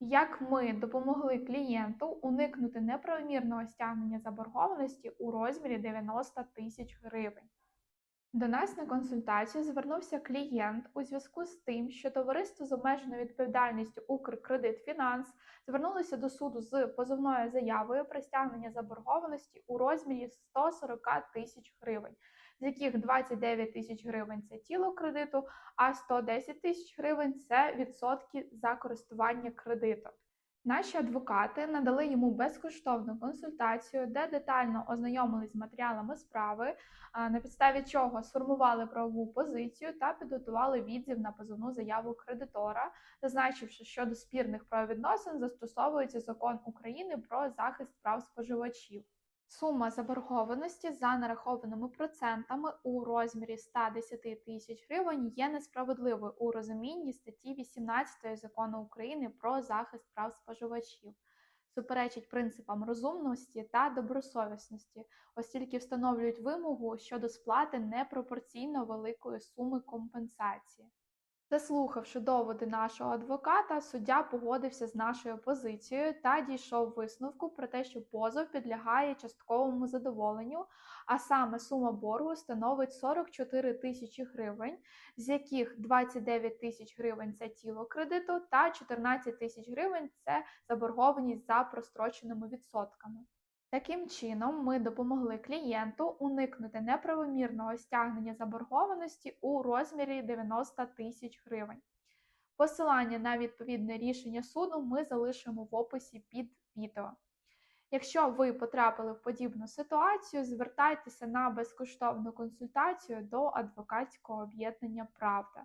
Як ми допомогли клієнту уникнути неправомірного стягнення заборгованості у розмірі 90 тисяч гривень? До нас на консультацію звернувся клієнт у зв'язку з тим, що товариство з обмеженою відповідальністю Укркредитфінанс звернулося до суду з позовною заявою про стягнення заборгованості у розмірі 140 тисяч гривень, з яких 29 тисяч гривень це тіло кредиту, а 110 тисяч гривень це відсотки за користування кредитом. Наші адвокати надали йому безкоштовну консультацію, де детально ознайомились з матеріалами справи, на підставі чого сформували правову позицію та підготували відзив на позовну заяву кредитора, зазначивши, що до спірних правовідносин застосовується закон України про захист прав споживачів. Сума заборгованості за нарахованими процентами у розмірі 110 тисяч гривень є несправедливою у розумінні статті 18 закону України про захист прав споживачів. Суперечить принципам розумності та добросовісності, оскільки встановлюють вимогу щодо сплати непропорційно великої суми компенсації. Заслухавши доводи нашого адвоката, суддя погодився з нашою позицією та дійшов висновку про те, що позов підлягає частковому задоволенню, а саме сума боргу становить 44 тисячі гривень, з яких 29 тисяч гривень це тіло кредиту та 14 тисяч гривень це заборгованість за простроченими відсотками. Таким чином, ми допомогли клієнту уникнути неправомірного стягнення заборгованості у розмірі 90 тисяч гривень. Посилання на відповідне рішення суду ми залишимо в описі під відео. Якщо ви потрапили в подібну ситуацію, звертайтеся на безкоштовну консультацію до адвокатського об'єднання Правда.